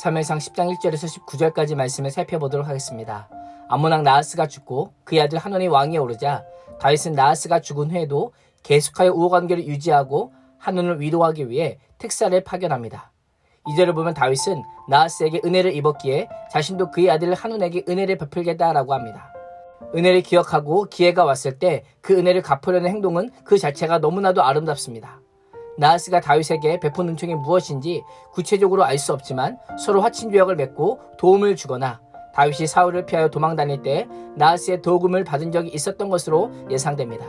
3회상 10장 1절에서 19절까지 말씀을 살펴보도록 하겠습니다. 암몬왕 나하스가 죽고 그의 아들 한원이 왕위에 오르자 다윗은 나하스가 죽은 후에도 계속하여 우호관계를 유지하고 한원을 위로하기 위해 특사를 파견합니다. 이절을 보면 다윗은 나하스에게 은혜를 입었기에 자신도 그의 아들 한원에게 은혜를 베풀겠다라고 합니다. 은혜를 기억하고 기회가 왔을 때 그 은혜를 갚으려는 행동은 그 자체가 너무나도 아름답습니다. 나하스가 다윗에게 베푼 은총이 무엇인지 구체적으로 알 수 없지만 서로 화친 조약을 맺고 도움을 주거나 다윗이 사울을 피하여 도망 다닐 때 나하스의 도움을 받은 적이 있었던 것으로 예상됩니다.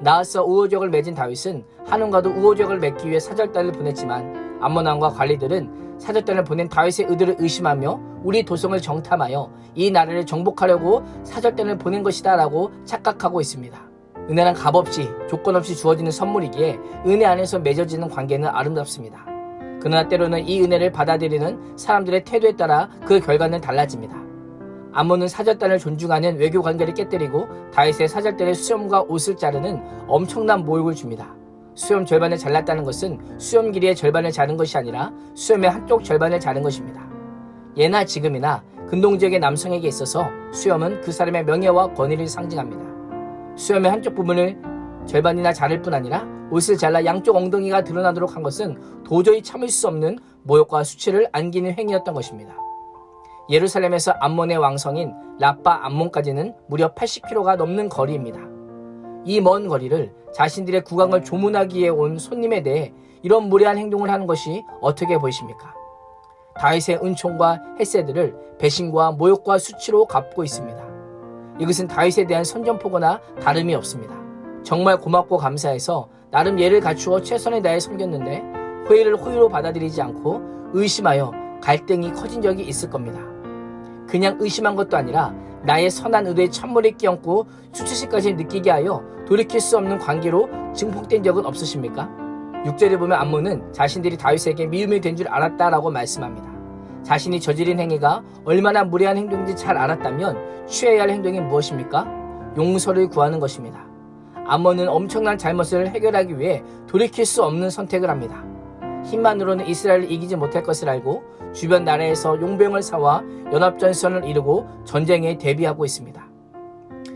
나하스와 우호적을 맺은 다윗은 한원과도 우호적을 맺기 위해 사절단을 보냈지만 암몬왕과 관리들은 사절단을 보낸 다윗의 의도를 의심하며 우리 도성을 정탐하여 이 나라를 정복하려고 사절단을 보낸 것이다라고 착각하고 있습니다. 은혜란 값없이 조건 없이 주어지는 선물이기에 은혜 안에서 맺어지는 관계는 아름답습니다. 그러나 때로는 이 은혜를 받아들이는 사람들의 태도에 따라 그 결과는 달라집니다. 암몬은 사절단을 존중하는 외교 관계를 깨뜨리고 다윗의 사절단의 수염과 옷을 자르는 엄청난 모욕을 줍니다. 수염 절반을 잘랐다는 것은 수염 길이의 절반을 자른 것이 아니라 수염의 한쪽 절반을 자른 것입니다. 예나 지금이나 근동지역의 남성에게 있어서 수염은 그 사람의 명예와 권위를 상징합니다. 수염의 한쪽 부분을 절반이나 자를 뿐 아니라 옷을 잘라 양쪽 엉덩이가 드러나도록 한 것은 도저히 참을 수 없는 모욕과 수치를 안기는 행위였던 것입니다. 예루살렘에서 암몬의 왕성인 라빠 암몬까지는 무려 80km가 넘는 거리입니다. 이 먼 거리를 자신들의 국왕을 조문하기 위해 온 손님에 대해 이런 무례한 행동을 하는 것이 어떻게 보이십니까? 다윗의 은총과 햇새들을 배신과 모욕과 수치로 갚고 있습니다. 이것은 다윗에 대한 선전포고나 다름이 없습니다. 정말 고맙고 감사해서 나름 예를 갖추어 최선을 다해 섬겼는데 회의를 호의로 받아들이지 않고 의심하여 갈등이 커진 적이 있을 겁니다. 그냥 의심한 것도 아니라 나의 선한 의도에 찬물에 끼얹고 수치심까지 느끼게 하여 돌이킬 수 없는 관계로 증폭된 적은 없으십니까? 6절에 보면 암몬은 자신들이 다윗에게 미움이 된 줄 알았다라고 말씀합니다. 자신이 저지른 행위가 얼마나 무례한 행동인지 잘 알았다면 취해야 할 행동이 무엇입니까? 용서를 구하는 것입니다. 암몬은 엄청난 잘못을 해결하기 위해 돌이킬 수 없는 선택을 합니다. 힘만으로는 이스라엘을 이기지 못할 것을 알고 주변 나라에서 용병을 사와 연합전선을 이루고 전쟁에 대비하고 있습니다.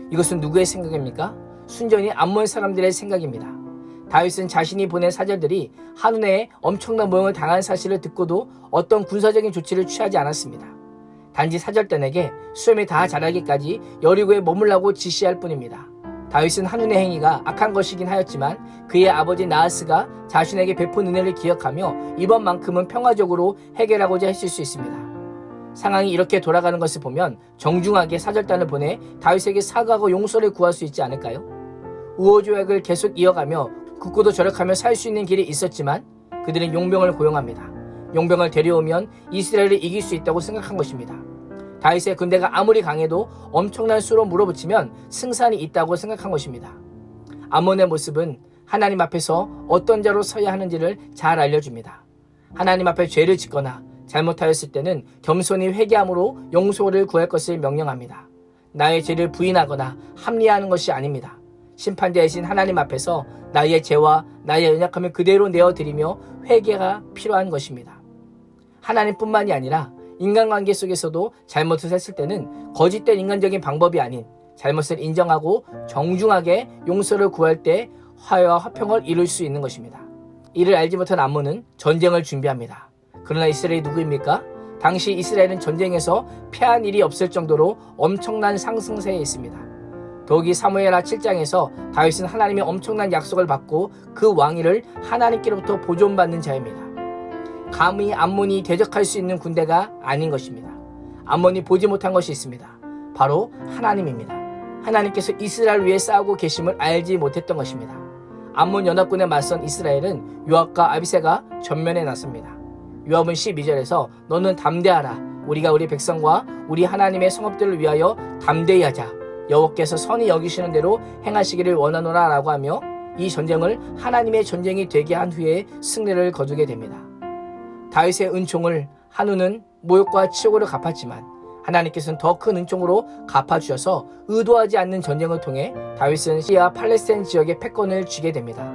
이것은 누구의 생각입니까? 순전히 암몬 사람들의 생각입니다. 다윗은 자신이 보낸 사절들이 한눈에 엄청난 모형을 당한 사실을 듣고도 어떤 군사적인 조치를 취하지 않았습니다. 단지 사절단에게 수염이 다 자라기까지 여리고에 머물라고 지시할 뿐입니다. 다윗은 한눈의 행위가 악한 것이긴 하였지만 그의 아버지 나하스가 자신에게 베푼 은혜를 기억하며 이번만큼은 평화적으로 해결하고자 했을 수 있습니다. 상황이 이렇게 돌아가는 것을 보면 정중하게 사절단을 보내 다윗에게 사과하고 용서를 구할 수 있지 않을까요? 우호조약을 계속 이어가며 굳고도 저력하며 살 수 있는 길이 있었지만 그들은 용병을 고용합니다. 용병을 데려오면 이스라엘을 이길 수 있다고 생각한 것입니다. 다윗의 군대가 아무리 강해도 엄청난 수로 물어붙이면 승산이 있다고 생각한 것입니다. 아몬의 모습은 하나님 앞에서 어떤 자로 서야 하는지를 잘 알려줍니다. 하나님 앞에 죄를 짓거나 잘못하였을 때는 겸손히 회개함으로 용서를 구할 것을 명령합니다. 나의 죄를 부인하거나 합리화하는 것이 아닙니다. 심판자이신 하나님 앞에서 나의 죄와 나의 연약함을 그대로 내어드리며 회개가 필요한 것입니다. 하나님뿐만이 아니라 인간관계 속에서도 잘못을 했을 때는 거짓된 인간적인 방법이 아닌 잘못을 인정하고 정중하게 용서를 구할 때 화해와 화평을 이룰 수 있는 것입니다. 이를 알지 못한 암몬은 전쟁을 준비합니다. 그러나 이스라엘이 누구입니까? 당시 이스라엘은 전쟁에서 패한 일이 없을 정도로 엄청난 상승세에 있습니다. 더욱이 사무엘하 7장에서 다윗은 하나님의 엄청난 약속을 받고 그 왕위를 하나님께로부터 보존받는 자입니다. 감히 암몬이 대적할 수 있는 군대가 아닌 것입니다. 암몬이 보지 못한 것이 있습니다. 바로 하나님입니다. 하나님께서 이스라엘 위에 싸우고 계심을 알지 못했던 것입니다. 암몬 연합군에 맞선 이스라엘은 요압과 아비세가 전면에 났습니다. 요압은 12절에서 너는 담대하라. 우리가 우리 백성과 우리 하나님의 성읍들을 위하여 담대히 하자. 여호와께서 선히 여기시는 대로 행하시기를 원하노라라고 하며 이 전쟁을 하나님의 전쟁이 되게 한 후에 승리를 거두게 됩니다. 다윗의 은총을 한우는 모욕과 치욕으로 갚았지만 하나님께서는 더 큰 은총으로 갚아주셔서 의도하지 않는 전쟁을 통해 다윗은 시리아 팔레스타인 지역의 패권을 쥐게 됩니다.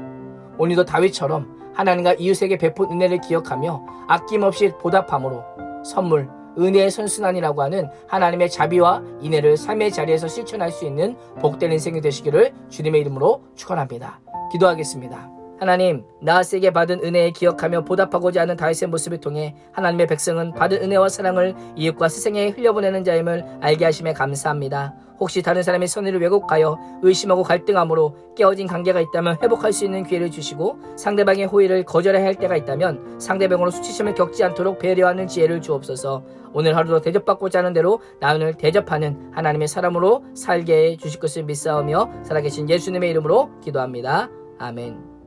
오늘도 다윗처럼 하나님과 이웃에게 베푼 은혜를 기억하며 아낌없이 보답함으로 선물, 은혜의 선순환이라고 하는 하나님의 자비와 인애를 삶의 자리에서 실천할 수 있는 복된 인생이 되시기를 주님의 이름으로 축원합니다. 기도하겠습니다. 하나님, 나스에게 받은 은혜에 기억하며 보답하고자 하는 다윗의 모습을 통해 하나님의 백성은 받은 은혜와 사랑을 이웃과 스승에 흘려보내는 자임을 알게 하심에 감사합니다. 혹시 다른 사람의 선의를 왜곡하여 의심하고 갈등함으로 깨어진 관계가 있다면 회복할 수 있는 기회를 주시고 상대방의 호의를 거절해야 할 때가 있다면 상대방으로 수치심을 겪지 않도록 배려하는 지혜를 주옵소서. 오늘 하루도 대접받고자 하는 대로 나은을 대접하는 하나님의 사람으로 살게 해 주실 것을 믿사오며 살아계신 예수님의 이름으로 기도합니다. 아멘.